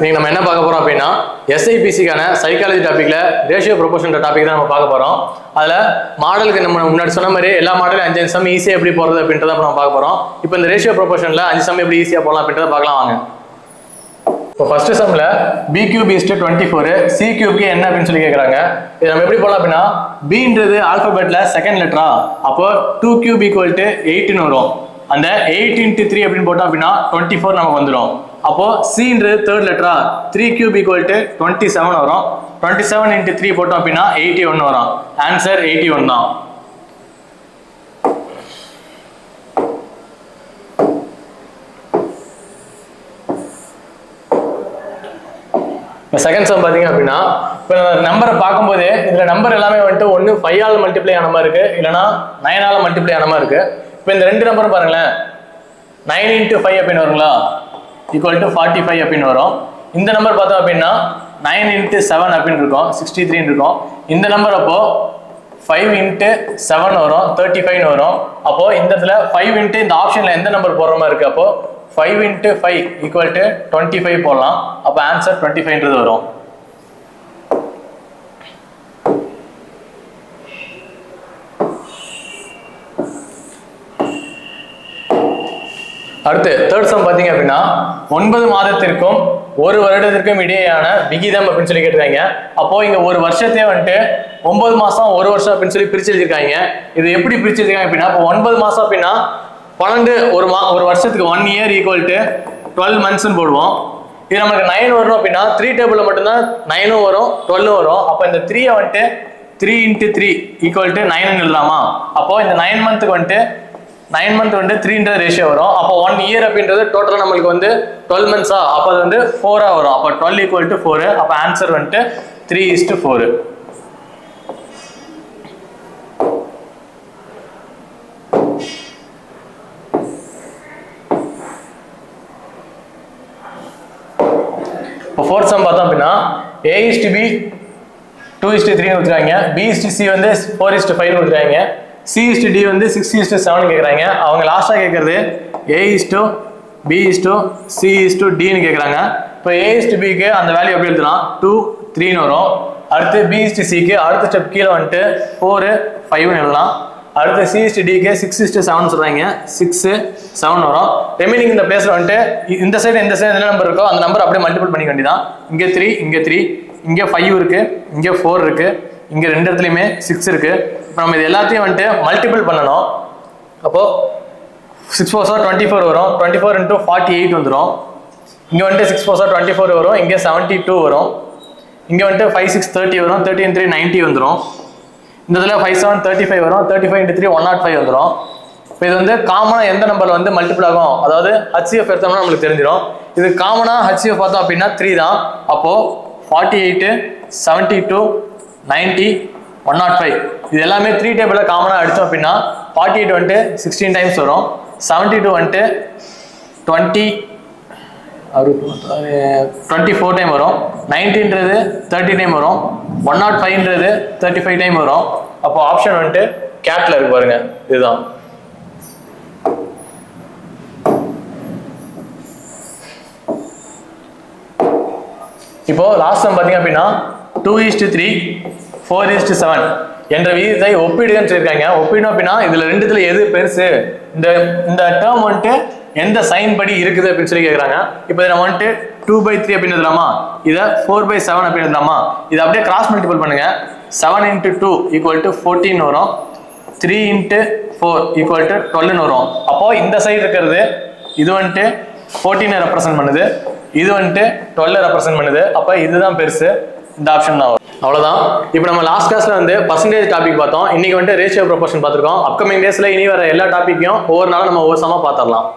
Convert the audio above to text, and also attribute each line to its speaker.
Speaker 1: நீங்க நம்ம என்ன பார்க்க போறோம் அப்படின்னா எஸ்ஐபிசிக்கான சைக்காலஜி டாபிக்ல ரேஷியோ ப்ரொபோஷன் டாபிக் தான் நம்ம பார்க்க போறோம். அதுல மாடலுக்கு நம்ம முன்னாடி சொன்ன மாதிரி எல்லா மாடலும் அஞ்சு அஞ்சு சம் ஈஸியா எப்படி போறது அப்படின்றத நம்ம பார்க்க போறோம். இப்போ இந்த ரேஷியோ ப்ரொபோஷன்ல அஞ்சு சம் எப்படி ஈஸியா போகலாம் அப்படின்றத பார்க்கலாம் வாங்க. இப்போ first சம்ல B cube is to twenty four C கியூப்க்கு என்ன அப்படின்னு சொல்லி கேட்குறாங்க இது நம்ம எப்படி போகலாம் அப்படின்னா பின்றது ஆல்பபெட்ல செகண்ட் லெட்டரா அப்போ டூ கியூப் ஈக்குவல் டு எயிட்டின்னு வரும். அந்த எயிட் இன்ட்டு த்ரீ அப்படின்னு போட்டோம் அப்படின்னா டுவெண்ட்டி ஃபோர் நமக்கு வந்துடும் அப்போ சின்றது third லெட்டரா three cube equal to twenty seven வரும். டுவெண்ட்டி செவன் இன்ட்டு த்ரீ போட்டோம் அப்படின்னா எயிட்டி ஒன் வரும். ஆன்சர் எயிட்டி ஒன் தான். இப்போ செகண்ட் சம் பார்த்தீங்க அப்படின்னா இப்போ நம்பரை பார்க்கும்போது இதில் நம்பர் எல்லாமே வந்துட்டு ஒன்று ஃபைவ் மல்டிப்ளை ஆன மாதிரி இருக்குது இல்லைனா நைனால் மல்டிப்ளை ஆன மாதிரி இருக்குது இப்போ இந்த ரெண்டு நம்பரும் பாருங்களேன். நைன் இன்ட்டு ஃபைவ் அப்படின்னு வருங்களா? ஈக்குவல் டு ஃபார்ட்டி ஃபைவ் அப்படின்னு வரும். இந்த நம்பர் பார்த்தோம் அப்படின்னா நைன் இன்ட்டு செவன் அப்படின்னு இருக்கும். சிக்ஸ்டி த்ரீன்னு இருக்கும். இந்த நம்பர் அப்போ ஃபைவ் இன்ட்டு செவன் வரும். தேர்ட்டி ஃபைவ்னு வரும். அப்போ இந்த இடத்துல ஃபைவ் இன்ட்டு இந்த ஆப்ஷனில் எந்த நம்பர் போடுற மாதிரி இருக்கு? அப்போ five into five equal to twenty five போடலாம். அப்போ ஆன்சர் டுவெண்ட்டி ஃபைவ்ன்றது வரும். அடுத்து தேர்ட் சம் பார்த்தீங்க அப்படின்னா ஒன்பது மாதத்திற்கும் ஒரு வருடத்திற்கும் இடையேயான விகிதம் அப்படின்னு சொல்லி கேட்டிருக்காங்க. அப்போ இங்க ஒரு வருஷத்தையே வந்துட்டு ஒன்பது மாசம் ஒரு வருஷம் அப்படின்னு சொல்லி பிரிச்சு எழுதிருக்காங்க இது எப்படி பிரிச்சு எழுதிருக்காங்க அப்படின்னா இப்போ ஒன்பது மாசம் அப்படின்னா பன்னெண்டு ஒரு மா ஒரு வருஷத்துக்கு one year equal to twelve மந்த்ஸ்ன்னு போடுவோம். இது நமக்கு நைன் வரணும் அப்படின்னா த்ரீ டேபிளில் மட்டும்தான் நைனும் வரும் டுவெல்லும் வரும். அப்போ இந்த த்ரீயை வந்துட்டு three into three equal to nine எழுதலாமா? அப்போ இந்த நைன் மந்த்துக்கு வந்துட்டு நைன் மந்த் வந்து த்ரீன்ற ரேஷியோ வரும். அப்போ ஒன் இயர் அப்படின்றது டோட்டலாக நம்மளுக்கு வந்து டுவெல் மந்த்ஸா அப்போ அது வந்து ஃபோராக வரும். அப்போ டுவெல் ஈக்குவல் டு ஃபோரு அப்போ ஆன்சர் வந்துட்டு த்ரீ இஸ் டு ஃபோரு இப்போ ஃபோர்த் சம் பார்த்தோம் அப்படின்னா A is to B two is to three கொடுத்துருக்காங்க. பி இஸ்டு சி வந்து ஃபோர் இஸ்டு ஃபைவ் கொடுத்துருக்காங்க. சிஇஸ்டு டி வந்து சிக்ஸ் இஸ்டு செவன் கேட்குறாங்க அவங்க லாஸ்ட்டாக கேட்குறது A is to B is to C is to டின்னு கேட்குறாங்க இப்போ ஏ இஸ்டு பிக்கு அந்த வேல்யூ எப்படி எழுதலாம் டூ த்ரீன்னு வரும். அடுத்து பி இஸ்டு சிக்கு அடுத்த ஸ்டெப் கீழே வந்துட்டு ஃபோரு ஃபைவ்னு எழுதலாம். அடுத்து சி டிக்கு சிக்ஸ் இஸ்டு செவன் சொல்கிறாங்க சிக்ஸு செவன் வரும். ரெமைனிங் இந்த பிளேஸில் வந்துட்டு இந்த சைடு இந்த சைடு என்ன நம்பர் இருக்கோ அந்த நம்பர் அப்படியே மல்டிபிள் பண்ணிக்க வேண்டியதான் இங்கே த்ரீ இங்கே த்ரீ இங்கே ஃபைவ் இருக்குது இங்கே ஃபோர் இருக்குது இங்கே ரெண்டு இடத்துலையுமே சிக்ஸ் இருக்கு. இப்போ நம்ம இது எல்லாத்தையும் வந்துட்டு மல்டிபிள் பண்ணணும். அப்போ six four sir twenty four வரும். Twenty four into forty eight வந்துடும் இங்கே வந்துட்டு six four sir twenty four வரும். இங்கே செவன்ட்டி டூ வரும். இங்கே வந்துட்டு ஃபைவ் சிக்ஸ் தேர்ட்டி வரும். தேர்ட்டி இன் த்ரீ நைன்ட்டி வந்துடும் இந்த இதில் ஃபைவ் செவன் தேர்ட்டி ஃபைவ் வரும். Thirty five into three one nought five வந்துடும் இப்போ இது வந்து காமனாக எந்த நம்பரில் வந்து மல்டிபிள் ஆகும்? அதாவது ஹச்சிஎஃப் எடுத்தோம்னா நம்மளுக்கு தெரிஞ்சிடும் இது காமனாக ஹச்சிஎஃப் பார்த்தோம் அப்படின்னா த்ரீ தான். அப்போது forty eight seventy two ninety one nought oh five இது எல்லாமே த்ரீ டேபிளில் காமனாக அடித்தோம் அப்படின்னா ஃபார்ட்டி எயிட் வந்துட்டு சிக்ஸ்டீன் டைம்ஸ் வரும். செவன்ட்டி டூ வந்துட்டு டுவெண்ட்டி டுவெண்ட்டி ஃபோர் டைம் வரும். நைன்டீன்றது தேர்ட்டி டைம் வரும். ஒன் நாட் ஃபைவ்ன்றது தேர்ட்டி ஃபைவ் டைம் வரும். அப்போ ஆப்ஷன் வந்துட்டு கேட்டில் இருக்கு பாருங்க. இதுதான். இப்போ லாஸ்ட் டைம் பார்த்தீங்க அப்படின்னா two is to three four is to seven என்ற விகிதத்தை ஒப்பிடுன்னு சொல்லியிருக்காங்க. ஒப்பிடும் அப்படின்னா இதுல ரெண்டுத்துல எது பெருசு? இந்த இந்த டேர்ம் வந்துட்டு எந்த சைன் படி இருக்குது அப்படின்னு சொல்லி கேட்குறாங்க இப்போ இதை நம்ம வந்துட்டு டூ பை த்ரீ அப்படின்னு எழுதலாமா? இதை ஃபோர் பை செவன் அப்படின்னு எழுதலாமா? இதை அப்படியே கிராஸ் மல்டிபிள் பண்ணுங்க. Seven into two equal to fourteen வரும். Three into four equal to டுவெல்னு வரும். அப்போது இந்த சைடு இருக்கிறது இது வந்துட்டு ஃபோர்டீனை ரெப்ரசென்ட் பண்ணுது. இது வந்துட்டு டுவெல்ல ரெப்ரசென்ட் பண்ணுது. அப்போ இதுதான் பெருசு. இந்த ஆப்ஷன் தான். வரும் அவ்வளோதான் இப்போ நம்ம லாஸ்ட் கிளாஸ்ல வந்து பர்சன்டேஜ் டாபிக் பார்த்தோம். இன்னைக்கு வந்துட்டு ரேஷியோ ப்ரொபோர்ஷன் பார்த்துருக்கோம். அப்கமிங் டேஸ்ல இனி வர எல்லா டாப்பிக்கையும் ஒவ்வொரு நாளும் நம்ம ஒவ்வொரு சமா பார்த்துடலாம்.